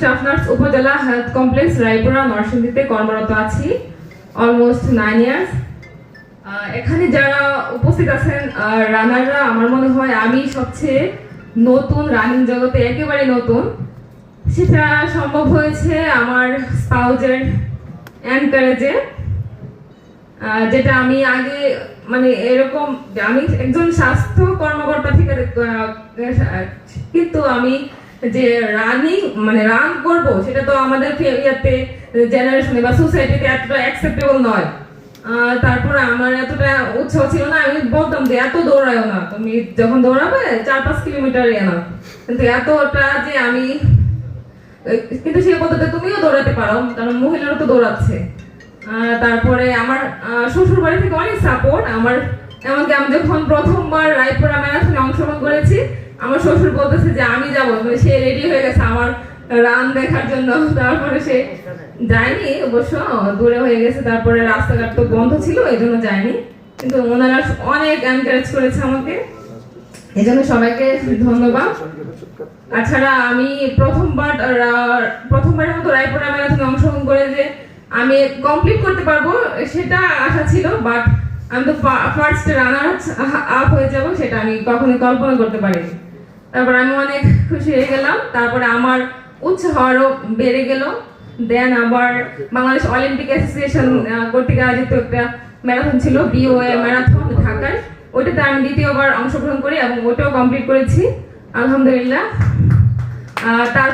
শাফনার্স উপজেলা health complex Raipura নরসিংদীতে কর্মরত আছি অলমোস্ট নাইন ইয়ার্স এখানে যারা উপস্থিত আছেন রানাররা আমার মনে হয় আমি সবচেয়ে নতুন রানিং জগতে একেবারে নতুন। সেটা সম্ভব হয়েছে আমার স্পাউজের এনকারেজে যেটা আমি আগে মানে এরকম আমি একজন স্বাস্থ্য কর্মকর্তা আহ, কিন্তু আমি যে রানিং মানে রান করব, সেটা তো আমাদের ইয়াতে জেনারেশনে বা সোসাইটিতে এতটা অ্যাকসেপ্টেবল নয়। তারপরে আমার এতটা উৎসাহ ছিল না, আমি বলতাম যে এত দৌড়ায়ও না। তুমি যখন দৌড়াবে, চার পাঁচ কিলোমিটার ইয়ে না। কিন্তু এতটা যে আমি, কিন্তু সেই পদ্ধতিতে তুমিও দৌড়াতে পারো, কারণ মহিলারা তো দৌড়াচ্ছে। তারপরে আমার শ্বশুর বাড়ি থেকে অনেক সাপোর্ট আমার, এমনকি আমি যখন প্রথমবার রায়পুরা ম্যারাথনে অংশগ্রহণ করেছি, আমার শ্বশুর বলতেছে যে, আমি যাব। সে রেডি হয়ে গেছে আমার রান দেখার জন্য। তারপরে সে যায়নি অবশ্য, দূরে হয়ে গেছে। তারপরে রাস্তাঘাট তো বন্ধ ছিল, এই জন্য যায়নি। কিন্তু ওনারা অনেক এনকারেজ করেছে আমাকে। এই জন্য সবাইকে ধন্যবাদ। তাছাড়া আমি প্রথমবার প্রথমবারের মতো রায়পুরা ম্যারাথনে আমি কমপ্লিট করতে পারব, সেটা আশা ছিল বাট আমি তো ফার্স্ট রানার আপ হয়ে যাব, সেটা আমি কখনোই কল্পনা করতে পারিনি। তারপর আমি অনেক খুশি হয়ে গেলাম, তারপরে আমার উৎসাহ আরও বেড়ে গেল। দেন আবার বাংলাদেশ অলিম্পিক অ্যাসোসিয়েশন কর্তৃক আয়োজিত একটা ম্যারাথন ছিল বিওএ ম্যারাথন ঢাকায়। ওইটাতে আমি দ্বিতীয়বার অংশগ্রহণ করি এবং ওটাও কমপ্লিট করেছি। আলহামদুলিল্লাহ। তার